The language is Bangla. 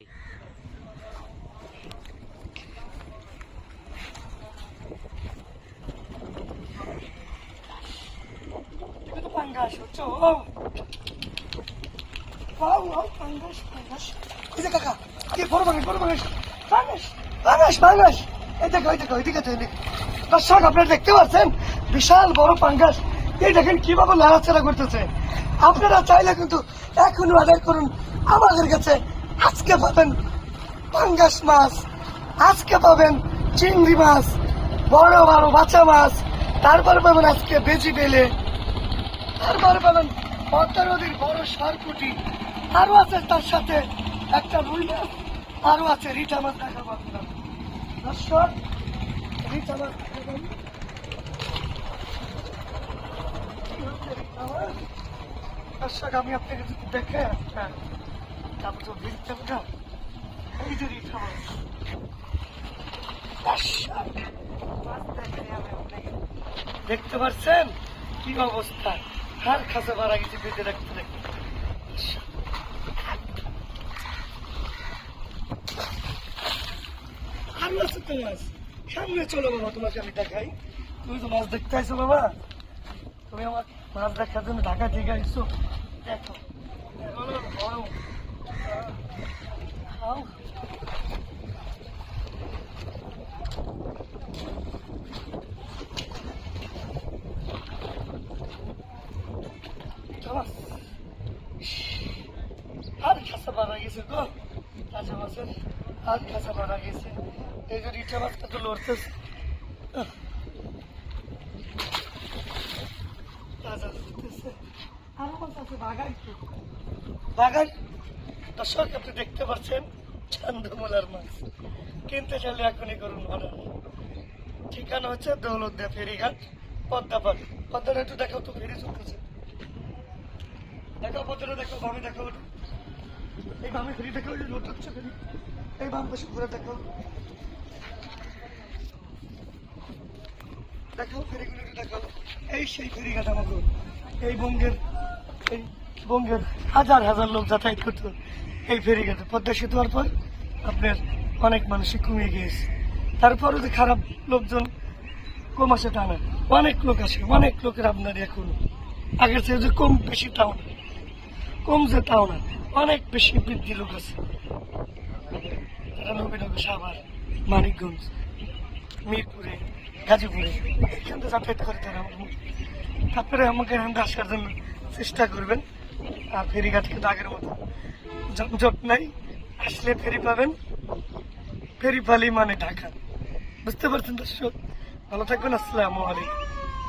কে দর্শক আপনারা দেখতে পাচ্ছেন বিশাল বড় পাঙ্গাস এই দেখেন কীভাবে লড়াচড়া করতেছে আপনারা চাইলে কিন্তু এখনও আদায় করুন আমাদের কাছে আজকে পাবেন পাঙ্গাস মাছ, আজকে পাবেন চিংড়ি মাছ, বড় বড় বাচ্চা মাছ, তারপর পাবেন আজকে বেজি বেলে, তারপর পাবেন পদ্মা নদীর বড় সারকুটি, আরও আছে তার সাথে একটা রুই মাছ, আরও আছে রিটা মাছ দেখাবো আপনার দর্শক? দর্শক, আমি আপনাকে দেখে এই যে। দেখতে পাচ্ছেন কি অবস্থা? হার খাসে মারা গেছে বেঁধে রাখতে রাখতে আর আছে তো মাছ। তোমাকে আমি দেখাই। তুমি তো মাছ দেখতে আইছো বাবা। তুমি আমার মাছ দেখার জন্য ঢাকা থেকে আইছো। দেখো। গরম খাও Tamam. আর খাসা মারা গেছে গো তাজা মাছের আর খাসা মারা গেছে এই যে রিটা মাছটা তো লড়তেছে দর্শক, আপনি দেখতে পাচ্ছেন চান্দমলার মাছ। কিনতে চাইলে এখনই করুন অর্ডার ঠিকানা হচ্ছে দৌলতদিয়া ফেরিঘাট, পদ্মাপাড়। পদ্মাটা একটু দেখাও তো, ফেরি চলতেছে। দেখো পদ্মাটা দেখো বামে দেখো। এই বামে ফেরি দেখো ওই লোট হচ্ছে ফেরি। এই বাম পাশে ঘুরে দেখো দেখো ফেরিগুলো একটু দেখো এই সেই ফেরিঘাট আমাকে এই বঙ্গের এই বঙ্গের হাজার হাজার লোক যাতায়াত করতো এই ফেরিঘাটে। পদ্মা সেতু হওয়ার পর আপনার অনেক মানুষই কমে গিয়েছে। তারপরে যে খারাপ লোকজন কম আসে তা না অনেক লোক আসে, অনেক লোকের আপনার এখন আগের চেয়ে যে কম বেশি তাও না। কম যে তাও না। অনেক বেশি বৃদ্ধি লোক আছে। সাভার, মানিকগঞ্জ, মিরপুরে, গাজীপুরে, এখান থেকে যাতায়াত করে তারা। তারপরে আমাকে এখান আসার জন্য চেষ্টা করবেন। আর ফেরিঘাট কিন্তু আগের মতো। জমজট নাই, আসলে ফেরি পাবেন। ফেরি পালি মানে ঢাকা। বুঝতে পারছেন দর্শক? ভালো থাকবেন, আসসালামু আলাইকুম।